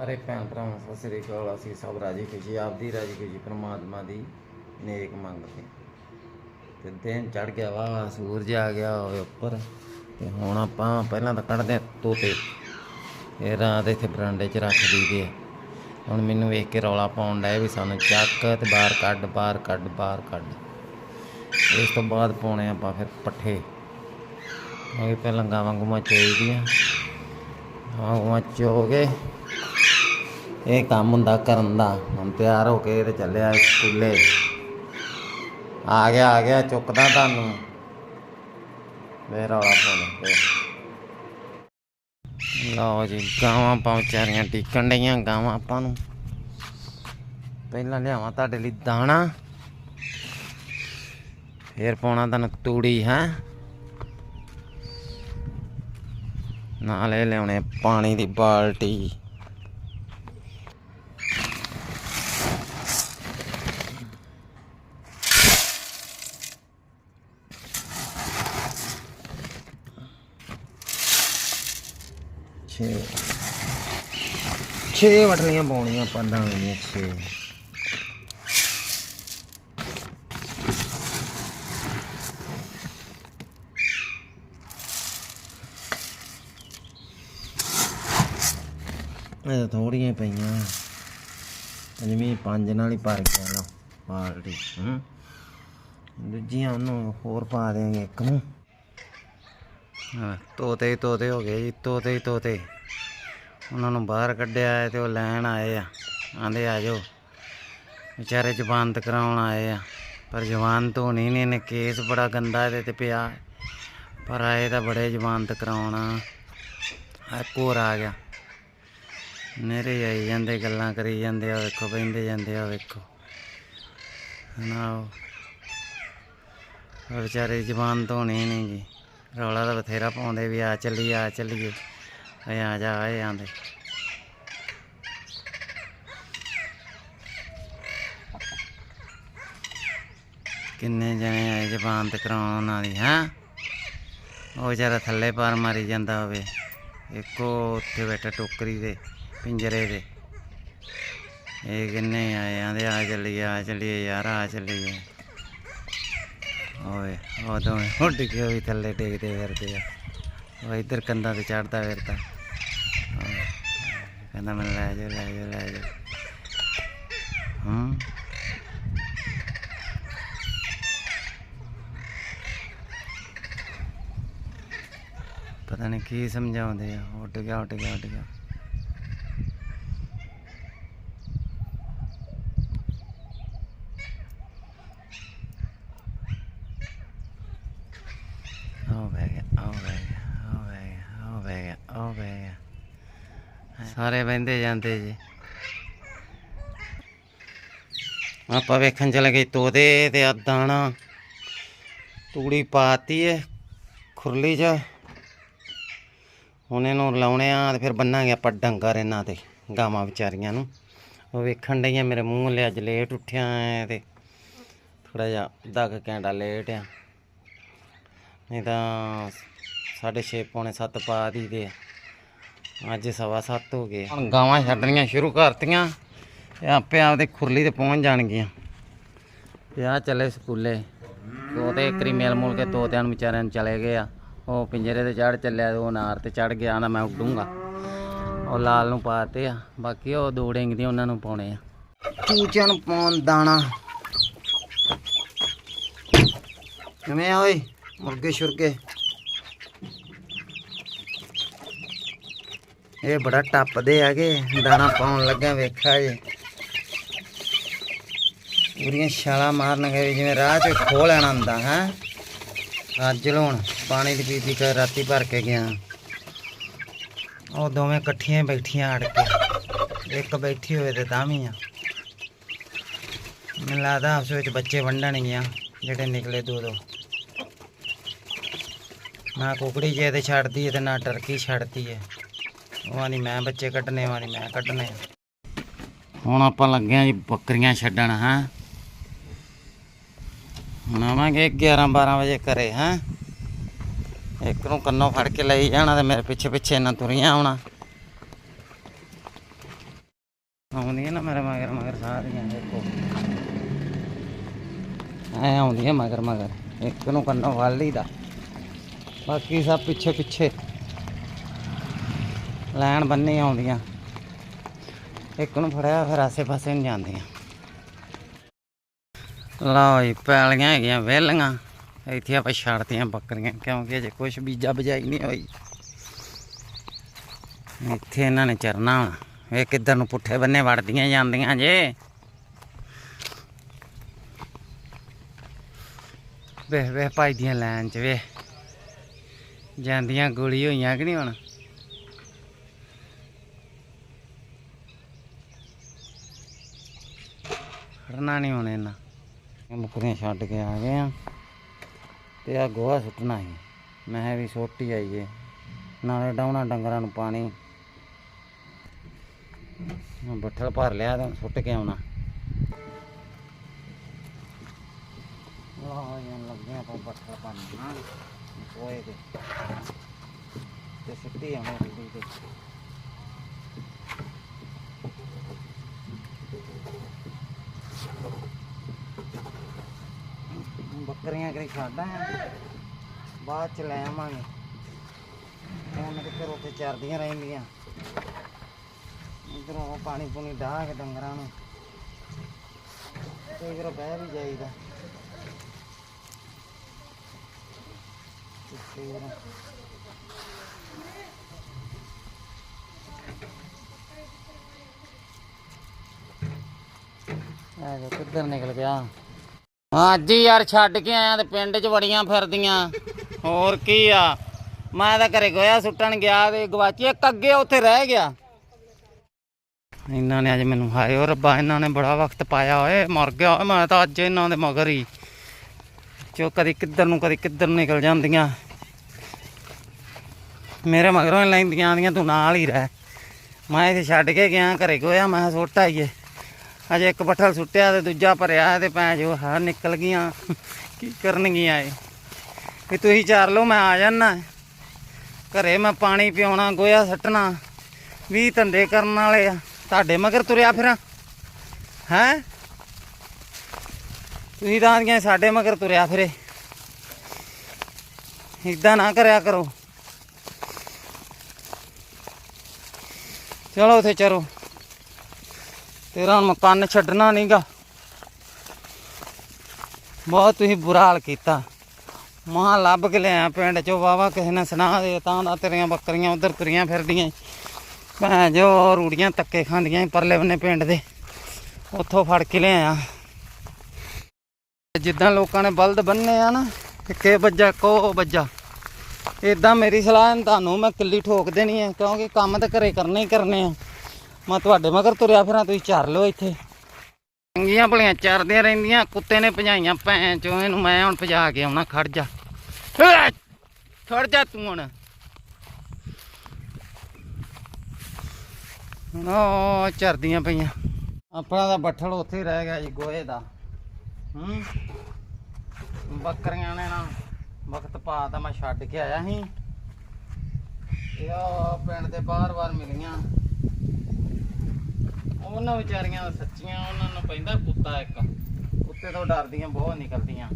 ਸਾਰੇ ਭੈਣ ਭਰਾਵਾਂ, ਸਤਿ ਸ੍ਰੀ ਅਕਾਲ। ਅਸੀਂ ਸਭ ਰਾਜੀ ਖੁਸ਼ੀ, ਆਪਦੀ ਰਾਜੀ ਖੁਸ਼ੀ ਪ੍ਰਮਾਤਮਾ ਦੀ ਨੇਕ ਮੰਗਦੇ ਤੇ। ਦਿਨ ਚੜ ਗਿਆ ਵਾ ਸੂਰਜ ਆ ਗਿਆ ਹੋਵੇ ਉੱਪਰ। ਤੇ ਹੁਣ ਆਪਾਂ ਪਹਿਲਾਂ ਤਾਂ ਕੱਢਦੇ ਹਾਂ ਤੋਤੇ। ਇਹ ਰਾਤ ਇੱਥੇ ਬਰਾਂਡੇ 'ਚ ਰੱਖ ਦਈਦੇ ਆ। ਹੁਣ ਮੈਨੂੰ ਵੇਖ ਕੇ ਰੌਲਾ ਪਾਉਣ ਡਿਆ ਵੀ ਸਾਨੂੰ ਚੱਕ ਤੇ ਬਾਹਰ ਕੱਢ ਬਾਹਰ ਕੱਢ ਬਾਹਰ ਕੱਢ। ਇਸ ਤੋਂ ਬਾਅਦ ਪਾਉਣੇ ਆਪਾਂ ਫਿਰ ਪੱਠੇ। ਉਹ ਪਹਿਲਾਂ ਗਾਵਾਂ ਗੁਮਾ ਚੋਈਦੀਆਂ। ਹਾਂ ਗੁਮਾ ਚੋ ਕੇ ਇਹ ਕੰਮ ਹੁੰਦਾ, ਕਰਨ ਦਾ। ਹੁਣ ਤਿਆਰ ਹੋ ਕੇ ਤੇ ਚੱਲਿਆ ਸਕੂਲੇ। ਆ ਗਿਆ ਆ ਗਿਆ, ਚੁੱਕਦਾ ਤੁਹਾਨੂੰ। ਵੇ ਰੌਲਾ ਪਾਉਣਾ ਤੇ ਲਓ ਜੀ, ਗਾਵਾਂ ਆਪਾਂ ਵਿਚਾਰੀਆਂ ਟਿਕਣ ਡਈਆਂ, ਗਾਵਾਂ ਆਪਾਂ ਨੂੰ। ਪਹਿਲਾਂ ਲਿਆਵਾਂ ਤੁਹਾਡੇ ਲਈ ਦਾਣਾ। ਫੇਰ ਪਾਉਣਾ ਤੁਹਾਨੂੰ ਤੂੜੀ, ਹੈ। ਨਾਲੇ ਲਿਆਉਣੇ ਪਾਣੀ ਦੀ ਬਾਲਟੀ। ਛੇ ਛੇ ਵਟਲੀਆਂ ਪਾਉਣੀਆਂ ਆਪਾਂ ਦਾਣੇ ਦੀਆਂ ਛੇ ਇਹ ਤਾਂ ਥੋੜੀਆਂ ਹੀ ਪਈਆਂ ਅਜਮੀ ਪੰਜ ਨਾਲ ਹੀ ਭਰ ਗਿਆ ਨਾ ਬਾਲਟੀ ਹੂੰ ਦੂਜੀਆਂ ਉਹਨੂੰ ਹੋਰ ਪਾ ਦੇਾਂਗੇ ਇੱਕ ਨੂੰ ਹਾਂ ਤੋਤੇ ਤੋਤੇ ਹੋ ਗਏ ਜੀ, ਤੋਤੇ ਤੋਤੇ। ਉਹਨਾਂ ਨੂੰ ਬਾਹਰ ਕੱਢਿਆ ਹੈ ਤੇ ਉਹ ਲੈਣ ਆਏ ਆ। ਆਂਦੇ ਆ ਜਾਓ। ਵਿਚਾਰੇ ਜ਼ਬਾਨਤ ਕਰਾਉਣ ਆਏ ਆ। ਪਰ ਜ਼ਬਾਨ ਤੋਂ ਨਹੀਂ ਨੇ ਨੇ ਕੇਸ ਬੜਾ ਗੰਦਾ ਇਹਦੇ ਤੇ ਪਿਆ। ਪਰ ਆਏ ਤਾਂ ਬੜੇ ਜ਼ਬਾਨਤ ਕਰਾਉਣਾ। ਆ ਕੋਰ ਆ ਗਿਆ। ਨੇਰੇ ਆਈ ਜਾਂਦੇ, ਗੱਲਾਂ ਕਰੀ ਜਾਂਦੇ ਆ ਵੇਖੋ, ਬਹਿੰਦੇ ਜਾਂਦੇ ਆ ਵੇਖੋ। ਨਾ ਵਿਚਾਰੇ ਜ਼ਬਾਨ ਧੋਣੀ ਨਹੀਂ ਜੀ ਰੌਲਾ ਤਾਂ ਬਥੇਰਾ ਪਾਉਂਦੇ ਵੀ ਆ ਚੱਲੀਏ ਆ ਚੱਲੀਏ। ਏ ਆ ਜਾ ਆਏ ਆਂਦੇ ਕਿੰਨੇ ਜਣੇ ਆਏ ਜ਼ਬਾਨ ਤੇ ਕਰਾਉਣ ਉਹਨਾਂ ਦੀ ਹੈਂ? ਉਹ ਵਿਚਾਰਾ ਥੱਲੇ ਪਾਰ ਮਾਰੀ ਜਾਂਦਾ ਹੋਵੇ। ਇੱਕੋ ਉੱਥੇ ਬੈਠਾ ਟੋਕਰੀ ਦੇ, ਪਿੰਜਰੇ ਦੇ। ਇਹ ਕਿੰਨੇ ਆਏ, ਆਂਦੇ ਆ ਚੱਲੀਏ ਆ ਚੱਲੀਏ, ਯਾਰ ਆ ਚੱਲੀਏ। ਓਏ ਉਹ ਦੋਵੇਂ ਉੱਡ ਕੇ ਵੀ ਥੱਲੇ ਟੇਕਦੇ ਫਿਰਦੇ ਆ। ਉਹ ਇੱਧਰ ਕੰਧਾਂ ਤੇ ਚੜਦਾ ਫਿਰਦਾ। ਓਏ, ਕਹਿੰਦਾ ਮੈਨੂੰ ਲੈ ਜਾ ਲੈ ਜਾ ਲੈ ਜਾ ਹੂੰ? ਪਤਾ ਨਹੀਂ ਕੀ ਸਮਝਾਉਂਦੇ ਆ। ਉੱਡ ਗਿਆ ਉੱਡ ਗਿਆ ਉੱਡ ਗਿਆ ਹੋ ਬਹਿ ਗਿਆ ਹੋ ਬਹਿ ਗਿਆ ਹੋ ਬਹਿ ਗਿਆ ਹੋ ਬਹਿ ਗਿਆ ਹੋ ਬਹਿ ਗਿਆ ਸਾਰੇ ਬਹਿੰਦੇ ਜਾਂਦੇ ਜੀ। ਆਪਾਂ ਵੇਖਣ ਚਲੇ ਗਏ ਤੋਤੇ ਤੇ ਆ ਦਾਣਾ ਤੂੜੀ ਪਾਤੀ ਏ, ਖੁਰਲੀ 'ਚ। ਹੁਣ ਇਹਨੂੰ ਲਾਉਣੇ ਆ ਤੇ ਫਿਰ ਬੰਨਾਂਗੇ ਆਪਾਂ ਡੰਗਰ ਇਹਨਾਂ ਤੇ ਗਾਵਾਂ ਵਿਚਾਰੀਆਂ ਨੂੰ। ਉਹ ਵੇਖਣ ਡਈਆਂ ਮੇਰੇ ਮੂੰਹ ਲਈ ਅੱਜ ਲੇਟ ਉੱਠਿਆ ਐ ਤੇ ਥੋੜਾ ਜਿਹਾ ਅੱਧਾ ਕੁ ਘੰਟਾ ਲੇਟ ਆ। ਨਹੀਂ ਤਾਂ ਸਾਢੇ ਛੇ ਪੌਣੇ 7 ਪਾ ਦੀਦੇ ਆ। ਅੱਜ ਸਵਾ ਸੱਤ ਹੋ ਗਏ ਹੁਣ ਗਾਵਾਂ ਛੱਡਣੀਆਂ ਸ਼ੁਰੂ ਕਰਤੀਆਂ ਇਹ ਆਪੇ ਆਪਦੇ ਖੁਰਲੀ ਤੇ ਪਹੁੰਚ ਜਾਣਗੀਆਂ। ਤੇ ਆ ਚੱਲੇ ਸਕੂਲੇ। ਤੋਤੇ ਇੱਕਰੀ ਮੇਲ ਮੂਲ ਕੇ ਤੋਤਿਆਂ ਨੂੰ ਵਿਚਾਰਿਆਂ ਨੂੰ ਚਲੇ ਗਏ ਆ। ਉਹ ਪਿੰਜਰੇ ਤੇ ਚੜ ਚੱਲਿਆ ਉਹ ਨਾਰ ਤੇ ਚੜ ਗਿਆ ਨਾ ਮੈਂ ਉੱਡੂੰਗਾ। ਉਹ ਲਾਲ ਨੂੰ ਪਾਤੇ ਆ ਬਾਕੀ ਉਹ ਦੋ ਡਿੰਗਦੀਆਂ ਉਹਨਾਂ ਨੂੰ ਪਾਉਣੇ ਆ। ਚੂਚਿਆਂ ਨੂੰ ਪਾਉਣ ਦਾਣਾ। ਕਿਵੇਂ ਓਏ ਮੁਰਗੇ ਸ਼ੁਰਗੇ ਇਹ ਬੜਾ ਟੱਪਦੇ ਹੈਗੇ ਦਾਣਾ ਪਾਉਣ ਲੱਗਾ ਵੇਖਿਆ ਜੇ। ਪੂਰੀਆਂ ਛਾਲਾਂ ਮਾਰਨਗੇ ਵੀ ਜਿਵੇਂ ਰਾਹ 'ਚ ਖੋਹ ਲੈਣਾ ਹੁੰਦਾ, ਹੈ। ਅੱਜ ਲੋਣ ਪਾਣੀ ਦੀ ਪੀਪੀ ਕਰ ਰਾਤੀ ਭਰ ਕੇ ਗਿਆ। ਉਹ ਦੋਵੇਂ ਇਕੱਠੀਆਂ ਬੈਠੀਆਂ ਅੜ ਕੇ, ਇੱਕ ਬੈਠੀ ਹੋਵੇ ਤੇ ਤਾਂ ਵੀ ਆ। ਮੈਨੂੰ ਲੱਗਦਾ ਆਪਸ ਵਿੱਚ ਬੱਚੇ ਵੰਡਣਗੀਆਂ, ਜਿਹੜੇ ਨਿਕਲੇ ਦੋ ਦੋ। ਨਾ ਕੁਕੜੀ ਜੇ ਤੇ ਛੱਡਦੀ ਹੈ ਤੇ ਨਾ ਟਰਕੀ ਛੱਡਦੀ ਹੈ ਉਹ ਨਹੀਂ, ਮੈਂ ਬੱਚੇ ਕੱਢਨੇ ਵਾਲੀ ਮੈਂ ਕੱਢਨੇ ਹੁਣ ਆਪਾਂ ਲੱਗੇ ਆ ਜੀ ਬੱਕਰੀਆਂ ਛੱਡਣ, ਹਾਂ। ਹੁਣ ਆਵਾਂਗੇ 11 12 ਵਜੇ ਘਰੇ, ਹਾਂ। ਇੱਕ ਨੂੰ ਕੰਨੋਂ ਫੜ ਕੇ ਲਈ ਜਾਣਾ ਤੇ ਮੇਰੇ ਪਿੱਛੇ ਪਿੱਛੇ ਇਹਨਾਂ ਤੁਰੀਆਂ ਆਉਣਾ। ਆਉਂਦੀਆਂ ਨਾ ਮੇਰੇ ਮਗਰ ਮਗਰ ਸਾਰੀਆਂ, ਦੇਖੋ। ਐ ਆਉਂਦੀਆਂ ਮਗਰ ਮਗਰ, ਇੱਕ ਨੂੰ ਕੰਨੋਂ ਵਾਲੀ ਦਾ ਬਾਕੀ ਸਭ ਪਿੱਛੇ ਪਿੱਛੇ। ਲੈਣ ਬੰਨੇ ਆਉਂਦੀਆਂ। ਇੱਕ ਨੂੰ ਫੜਿਆ, ਫਿਰ ਆਸੇ ਪਾਸੇ ਨੂੰ ਜਾਂਦੀਆਂ। ਲਓ ਜੀ, ਪੈਲੀਆਂ ਹੈਗੀਆਂ, ਵਿਹਲੀਆਂ। ਇੱਥੇ ਆਪਾਂ ਛੱਡਤੀਆਂ ਬੱਕਰੀਆਂ, ਕਿਉਂਕਿ ਅਜੇ ਕੁਛ ਬੀਜਾ ਬਜਾਈ ਨਹੀਂ ਹੋਈ। ਇੱਥੇ ਇਹਨਾਂ ਨੇ ਚਰਨਾ ਹੁਣ। ਇਹ ਕਿੱਧਰ ਨੂੰ ਪੁੱਠੇ ਬੰਨੇ ਵੜਦੀਆਂ ਜਾਂਦੀਆਂ ਜੇ। ਵੇਖ ਵੇਖ, ਭਾਈ ਦੀਆਂ ਲਾਈਨ ਚ ਵੇ ਜਾਂਦੀਆਂ ਗੋਲੀ ਹੋਈਆਂ ਕਿ ਨਹੀਂ ਹੁਣ? ਖੜਨਾ ਨਹੀਂ ਹੁਣ ਇਹਨਾਂ ਇਹ ਮੁਕਰੀਆਂ ਛੱਡ ਕੇ ਆ ਗਏ ਆ ਤੇ ਆ ਗੋਹਾ ਸੁੱਟਣਾ ਸੀ ਮੈਂ ਕਿਹਾ ਵੀ ਸੁੱਟ ਹੀ ਆਈਏ ਨਾਲੇ ਡਾਉਣਾ ਡੰਗਰਾਂ ਨੂੰ ਪਾਣੀ ਹੁਣ ਬੱਠਲ ਭਰ ਲਿਆ ਤਾਂ ਸੁੱਟ ਕੇ ਆਉਣਾ ਆਹ ਜਾਂ ਲੱਗੇ ਆਪਾਂ ਬੱਠਲ ਪਾਣੀ ਹੋਏ ਤੇ ਤੇ ਸਿੱਟੀ ਆਉਣਾ ਰੂੜੀ ਤੇ ਬੱਕਰੀਆਂ ਕਰੀ ਛੱਡ ਆਇਆ ਬਾਅਦ ਚ ਲੈ ਆਵਾਂਗੇ। ਹੁਣ ਤੇ ਫਿਰ ਉੱਥੇ ਚਰਦੀਆਂ ਰਹਿੰਦੀਆਂ। ਇਧਰੋਂ ਪਾਣੀ ਪੂਣੀ ਡਾਹ ਕੇ ਡੰਗਰਾਂ ਨੂੰ। ਤੇ ਇਧਰੋਂ ਬਹਿ ਵੀ ਜਾਈਦਾ। ਫਿਰ ਆ ਜਾ ਕਿੱਧਰ ਨਿਕਲ ਗਿਆ? ਅੱਜ ਹੀ ਯਾਰ, ਛੱਡ ਕੇ ਆਇਆ ਤੇ ਪਿੰਡ 'ਚ ਵੜੀਆਂ ਫਿਰਦੀਆਂ। ਹੋਰ ਕੀ ਆ? ਮੈਂ ਤਾਂ ਘਰੇ ਗੋਇਆ ਸੁੱਟਣ ਗਿਆ ਤੇ ਗਵਾਚੀ, ਇੱਕ ਅੱਗੇ ਉੱਥੇ ਰਹਿ ਗਿਆ। ਇਹਨਾਂ ਨੇ ਅੱਜ ਮੈਨੂੰ ਹਾਏ ਓ ਰੱਬਾ, ਇਹਨਾਂ ਨੇ ਬੜਾ ਵਕਤ ਪਾਇਆ ਓਏ, ਮਰ ਗਿਆ ਓਏ, ਮੈਂ ਤਾਂ ਅੱਜ ਇਹਨਾਂ ਦੇ ਮਗਰ ਹੀ। ਚੋ ਕਦੀ ਕਿੱਧਰ ਨੂੰ ਕਦੀ ਕਿੱਧਰ ਨੂੰ ਨਿਕਲ ਜਾਂਦੀਆਂ। ਮੇਰੇ ਮਗਰੋਂ ਹੀ ਲੈਂਦੀਆਂ ਆਂਦੀਆਂ ਤੂੰ ਨਾਲ ਹੀ ਰਹਿ। ਮੈਂ ਇੱਥੇ ਛੱਡ ਕੇ ਗਿਆ, ਘਰੇ ਗੋਇਆ, ਮੈਂ ਕਿਹਾ ਸੁੱਟ ਆਈਏ। ਅਜੇ ਇੱਕ ਬੱਠਲ ਸੁੱਟਿਆ ਤੇ ਦੂਜਾ ਭਰਿਆ ਤੇ ਭੈਣ ਜੋ ਹਾਂ ਨਿਕਲ ਗਈਆਂ। ਕੀ ਕਰਨਗੀਆਂ ਇਹ? ਵੀ ਤੁਸੀਂ ਚਾਰ ਲਓ, ਮੈਂ ਆ ਜਾਣਾ ਘਰੇ ਮੈਂ ਪਾਣੀ ਪਿਆਉਣਾ ਗੋਇਆ ਸੱਟਣਾ, ਵੀ ਧੰਦੇ ਕਰਨ ਵਾਲੇ ਆ। ਤੁਹਾਡੇ ਮਗਰ ਤੁਰਿਆ ਫਿਰਾਂ। ਹੈ? ਤੁਸੀਂ ਤਾਂ ਆਂਦੀਆਂ ਸਾਡੇ ਮਗਰ ਤੁਰਿਆ ਫਿਰੇ। ਇਦਾਂ ਨਾ ਕਰਿਆ ਕਰੋ। ਚਲੋ ਉਥੇ ਚਲੋ ਤੇਰਾ ਹੁਣ ਮਕਾਨ ਛੱਡਣਾ ਨਹੀਂਗਾ ਬਹੁਤ ਤੁਸੀਂ ਬੁਰਾ ਹਾਲ ਕੀਤਾ। ਮਾਂ ਲੱਭ ਕੇ ਲਿਆ ਪਿੰਡ ਚੋਂ ਵਾਵਾ ਕਿਸੇ ਨੇ ਸੁਣਾ ਦੇ, ਤਾਂ ਦਾ ਤੇਰੀਆਂ ਬੱਕਰੀਆਂ ਉਧਰ ਤੁਰੀਆਂ ਫਿਰਦੀਆਂ। ਭੈਣ ਜੋ, ਰੂੜੀਆਂ ਤੱਕੇ ਖਾਂਦੀਆਂ ਈ ਪਰਲੇ ਬੰਨੇ ਪਿੰਡ ਦੇ। ਉੱਥੋਂ ਫੜ ਕੇ ਲਿਆਇਆ। ਜਿੱਦਾਂ ਲੋਕਾਂ ਨੇ ਬਲਦ ਬੰਨੇ ਆ ਨਾ, ਕਿ ਕੇ ਵੱਜਾ, ਕੋ ਵੱਜਾ। ਇਦਾਂ ਮੇਰੀ ਸਲਾਹ ਹੈ, ਤੁਹਾਨੂੰ ਮੈਂ ਕਿੱਲੀ ਠੋਕ ਦੇਣੀ ਹੈ, ਕਿਉਂਕਿ ਕੰਮ ਤਾਂ ਘਰੇ ਕਰਨੇ ਹੀ ਕਰਨੇ ਆ। ਮੈਂ ਤੁਹਾਡੇ ਮਗਰ ਤੁਰਿਆ ਫਿਰਾਂ ਤੁਸੀਂ ਚਰ ਲਓ ਇੱਥੇ। ਚੰਗੀਆਂ ਭਲੀਆਂ ਚਰਦੀਆਂ ਰਹਿੰਦੀਆਂ ਕੁੱਤੇ ਨੇ ਭਜਾਈਆਂ ਭੈਣ ਚੋਂ ਇਹਨੂੰ ਮੈਂ ਹੁਣ ਭਜਾ ਕੇ ਆਉਣਾ ਖੜ ਜਾ! ਖੜ ਜਾ ਤੂੰ ਹੁਣ। ਉਹ ਚਰਦੀਆਂ ਪਈਆਂ। ਆਪਣਾ ਤਾਂ ਬੱਠਲ ਉੱਥੇ ਰਹਿ ਗਿਆ ਜੀ ਗੋਹੇ ਦਾ। ਹੂੰ? ਬੱਕਰੀਆਂ ਨੇ ਨਾ ਵਕਤ ਪਾ ਤਾਂ ਮੈਂ ਛੱਡ ਕੇ ਆਇਆ ਸੀ। ਇਹ ਪਿੰਡ ਦੇ ਬਾਰ-ਬਾਰ ਮਿਲੀਆਂ। ਉਹਨਾਂ ਵਿਚਾਰੀਆਂ ਤਾਂ ਸੱਚੀਆਂ, ਉਹਨਾਂ ਨੂੰ ਪੈਂਦਾ ਕੁੱਤਾ ਇੱਕ। ਕੁੱਤੇ ਤੋਂ ਡਰਦੀਆਂ, ਬਹੁਤ ਨਿਕਲਦੀਆਂ।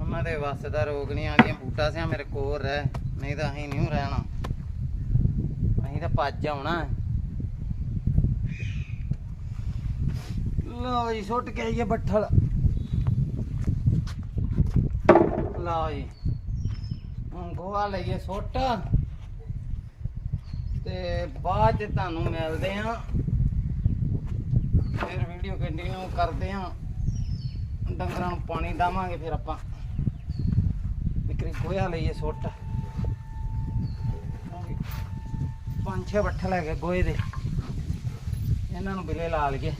ਉਹਨਾਂ ਦੇ ਵੱਸ ਦਾ ਰੋਗ ਨਹੀਂ ਆਉਂਦੀਆਂ ਬੂਟਾ ਸਿਆ ਮੇਰੇ ਕੋਲ ਰਹਿ। ਨਹੀਂ ਤਾਂ ਅਸੀਂ ਨਹੀਂ ਰਹਿਣਾ। ਅਸੀਂ ਤਾਂ ਭੱਜ ਆਉਣਾ। ਲਓ ਜੀ, ਸੁੱਟ ਕੇ ਆਈਏ ਬੱਠਲ। ਲਓ ਜੀ, ਹੁਣ ਗੋਹਾ ਲਈਏ ਸੁੱਟ। ਤੇ ਬਾਅਦ ਚ ਤੁਹਾਨੂੰ ਮਿਲਦੇ ਆ। ਫਿਰ ਵੀਡੀਓ ਕੰਟੀਨਿਊ ਕਰਦੇ ਹਾਂ। ਡੰਗਰਾਂ ਨੂੰ ਪਾਣੀ ਦੇਵਾਂਗੇ ਫਿਰ ਆਪਾਂ। ਵਿਕਰੀ ਗੋਹਾ ਲਈਏ ਸੁੱਟ। ਪੰਜ ਛੇ ਬੱਠਲ ਹੈਗੇ ਗੋਹੇ ਦੇ। ਇਹਨਾਂ ਨੂੰ ਬਿਲੇ ਲਾ ਲਈਏ।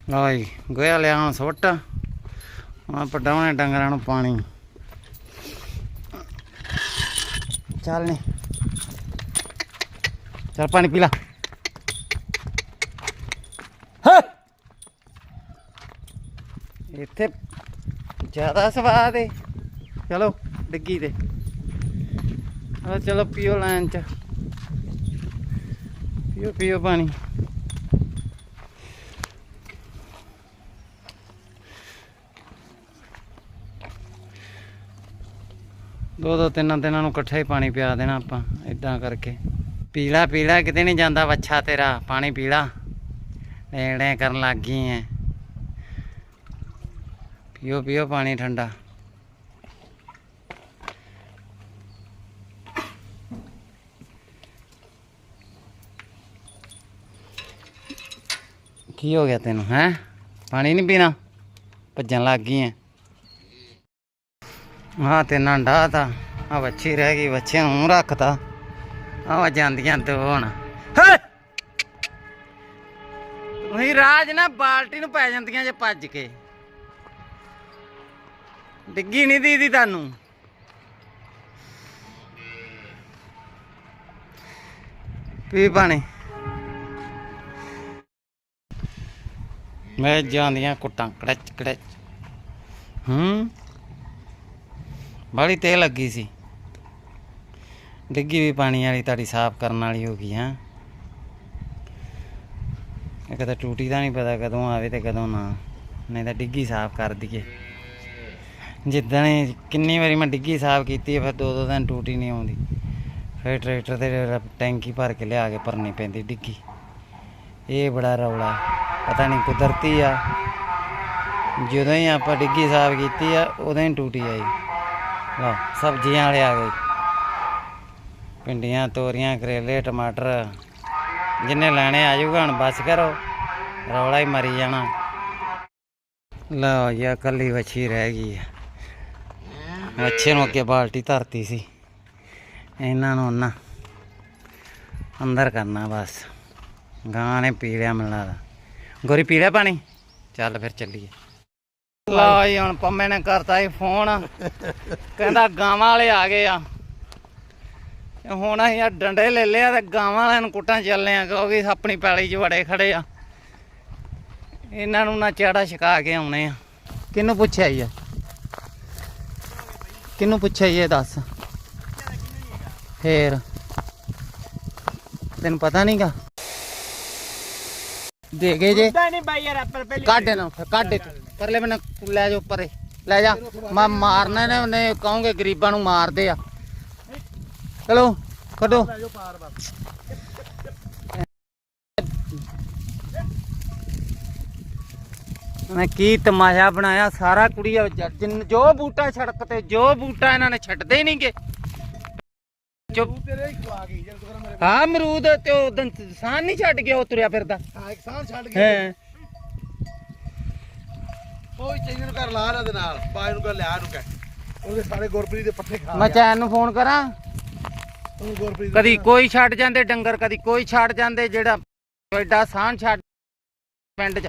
ਲਓ ਜੀ ਲਿਆ ਹੁਣ ਸੁੱਟ। ਹੁਣ ਪਟਾਉਣੇ ਡੰਗਰਾਂ ਨੂੰ ਪਾਣੀ। ਚੱਲ ਨੀ। ਚੱਲ ਪਾਣੀ ਪੀ ਲਾ। ਤੇ ਜ਼ਿਆਦਾ ਸਵਾਦ ਏ। ਚਲੋ, ਡਿੱਗੀ ਤੇ। ਆ ਚਲੋ ਪੀਓ ਲਾਈਨ ਚ। ਪੀਓ ਪੀਓ ਪਾਣੀ। ਦੋ ਦੋ ਤਿੰਨਾਂ ਦਿਨਾਂ ਨੂੰ ਇਕੱਠਾ ਹੀ ਪਾਣੀ ਪਿਆ ਦੇਣਾ ਆਪਾਂ ਇਦਾਂ ਕਰਕੇ। ਪੀਲਾ ਪੀਲਾ, ਕਿਤੇ ਨਹੀਂ ਜਾਂਦਾ ਵੱਛਾ ਤੇਰਾ। ਪਾਣੀ ਪੀਲਾ। ਨੇੜੇ ਕਰਨ ਲੱਗ ਗਈ ਐ। ਪੀਓ ਪੀਓ ਪਾਣੀ ਠੰਡਾ। ਕੀ ਹੋ ਗਿਆ ਤੈਨੂੰ, ਹੈ? ਪਾਣੀ ਨਹੀਂ ਪੀਣਾ? ਭੱਜਣ ਲੱਗ ਗਈ ਐ। ਹਾਂ ਤੇ ਨੰਡਾ ਤਾਂ ਆ ਵੱਛੀ ਰਹਿ ਗਈ ਵੱਛੇ ਨੂੰ ਰੱਖਤਾ। ਆ ਜਾਂਦੀਆਂ ਦੋ ਹੁਣ। ਹੇ! ਰਾਜ ਨਾ ਬਾਲਟੀ ਨੂੰ ਪੈ ਜਾਂਦੀਆਂ ਜੇ ਭੱਜ ਕੇ। ਡਿੱਗੀ ਨਹੀਂ ਦੀਦੀ ਤੁਹਾਨੂੰ। ਪੀ ਪਾਣੀ। ਮੈਂ ਜਾਂਦੀਆਂ ਕੁੱਟਾਂ ਕੜਚ ਕੜਚ ਹੂੰ। ਬੜੀ ਤੇ ਲੱਗੀ ਸੀ। ਡਿੱਗੀ ਵੀ ਪਾਣੀ ਵਾਲੀ ਤੁਹਾਡੀ ਸਾਫ਼ ਕਰਨ ਵਾਲੀ ਹੋ ਗਈ ਹਾਂ ਇਹ ਕਦੇ ਟੂਟੀ ਦਾ ਨਹੀਂ ਪਤਾ ਕਦੋਂ ਆਵੇ ਤੇ ਕਦੋਂ ਨਾ। ਨਹੀਂ ਤਾਂ ਡਿੱਗੀ ਸਾਫ਼ ਕਰ ਦਈਏ। ਜਿੱਦਾਂ ਹੀ ਕਿੰਨੀ ਵਾਰੀ ਮੈਂ ਡਿੱਗੀ ਸਾਫ਼ ਕੀਤੀ ਫਿਰ ਦੋ ਦੋ ਦਿਨ ਟੂਟੀ ਨਹੀਂ ਆਉਂਦੀ। ਫਿਰ ਟਰੈਕਟਰ ਤੇ ਟੈਂਕੀ ਭਰ ਕੇ ਲਿਆ ਕੇ ਭਰਨੀ ਪੈਂਦੀ ਡਿੱਗੀ। ਇਹ ਬੜਾ ਰੌਲਾ ਪਤਾ ਨਹੀਂ ਕੁਦਰਤੀ ਆ। ਜਦੋਂ ਹੀ ਆਪਾਂ ਡਿੱਗੀ ਸਾਫ਼ ਕੀਤੀ ਆ, ਉਦੋਂ ਹੀ ਟੂਟੀ ਆਈ। ਵਾਹ ਸਬਜ਼ੀਆਂ ਵਾਲੇ ਆ ਗਏ। ਭਿੰਡੀਆਂ, ਤੋਰੀਆਂ, ਕਰੇਲੇ, ਟਮਾਟਰ, ਜਿੰਨੇ ਲੈਣੇ ਆ ਜਾਊਗਾ, ਹੁਣ ਬਸ ਕਰੋ। ਰੌਲਾ ਹੀ ਮਰੀ ਜਾਣਾ। ਲਓ ਯਾ ਕੱਲੀ ਵੱਛੀ ਰਹਿ ਗਈ ਆ। ਵੱਛੇ ਨੂੰ ਅੱਗੇ ਬਾਲਟੀ ਧਰਤੀ ਸੀ। ਇਹਨਾਂ ਨੂੰ ਨਾ ਅੰਦਰ ਕਰਨਾ ਬਸ। ਗਾਂ ਨੇ ਪੀ ਲਿਆ ਮਿਲਣਾ ਦਾ ਗੋਰੀ ਪੀ ਲਿਆ ਪਾਣੀ? ਚੱਲ ਫਿਰ ਚੱਲੀਏ। ਲਓ ਜੀ ਹੁਣ ਪੰਮੇ ਨੇ ਕਰਤਾ ਸੀ ਫੋਨ। ਕਹਿੰਦਾ ਗਾਵਾਂ ਵਾਲੇ ਆ ਗਏ ਆ। ਹੁਣ ਅਸੀਂ ਆ ਡੰਡੇ ਲੈ ਲਿਆ ਤੇ ਗਾਵਾਂ ਵਾਲਿਆਂ ਨੂੰ ਕੁੱਟਾਂ ਚੱਲੇ ਆ ਕਿਉਂਕਿ ਆਪਣੀ ਪੈਲੀ 'ਚ ਵੜੇ ਖੜੇ ਆ। ਇਹਨਾਂ ਨੂੰ ਨਾ ਚਾੜਾ ਛਕਾ ਕੇ ਆਉਣੇ ਆ। ਕਿਹਨੂੰ ਪੁੱਛਿਆ ਈ ਆ ਕਿਹਨੂੰ ਪੁੱਛਿਆ ਇਹ ਦੱਸ? ਫੇਰ। ਤੈਨੂੰ ਪਤਾ ਨਹੀਂਗਾ? ਦੇ ਗਏ ਜੇ। ਨਹੀਂ ਬਾਈ ਯਾਰ ਆਪਾਂ ਪਹਿਲੇ ਕੱਢ ਨਾ ਫਿਰ ਕੱਢ ਤੂੰ। ਪਰਲੇ ਮੈਨੇ ਲੈ ਜਾਓ ਪਰੇ ਲੈ ਜਾ। ਮੈਂ ਮਾਰਨੇ ਨੇ ਉਹਨੇ ਕਹੋਗੇ ਗਰੀਬਾਂ ਨੂੰ ਮਾਰਦੇ ਆ। ਚਲੋ ਕੱਢੋ। ਮੈਂ ਕੀ ਤਮਾਸ਼ਾ ਬਣਾਇਆ? ਸਾਰਾ ਕੁੜੀਆ ਜਿੰਨ ਜੋ ਬੂਟਾ ਸੜਕ ਤੇ ਜੋ ਬੂਟਾ ਇਹਨਾਂ ਨੇ ਛੱਡਦੇ ਨਹੀਂਗੇ ਚੁੱਪ ਤੇਰੇ ਹੀ ਖਵਾ ਗਈ ਜਦ ਤੱਕ ਮੇਰੇ ਹਾਂ ਅਮਰੂਦ ਤੇ ਉਦੋਂ ਸਾਨ ਨਹੀਂ ਛੱਡ ਗਿਆ ਉਹ ਤੁਰਿਆ ਫਿਰਦਾ। ਹਾਂ ਇੱਕ ਸਾਹ ਛੱਡ ਕੇ ਹੈ। ਕੋਈ ਚੈਨਲ ਕਰ ਲਾ ਇਹਦੇ ਨਾਲ ਬਾਈ ਨੂੰ ਕਰ ਲਿਆ ਨੂੰ ਕਹਿ। ਉਹਦੇ ਸਾਰੇ ਗੁਰਪ੍ਰੀਤ ਦੇ ਪੱਠੇ ਖਾ ਮੈਂ ਚੈਨ ਨੂੰ ਫੋਨ ਕਰਾਂ? ਕਦੀ ਕੋਈ ਛੱਡ ਜਾਂਦੇ ਡੰਗਰ ਕਦੀ ਕੋਈ ਛੱਡ ਜਾਂਦੇ ਜਿਹੜਾ ਐਡਾ ਸਾਨ ਛੱਡ ਪਿੰਡ ਚ।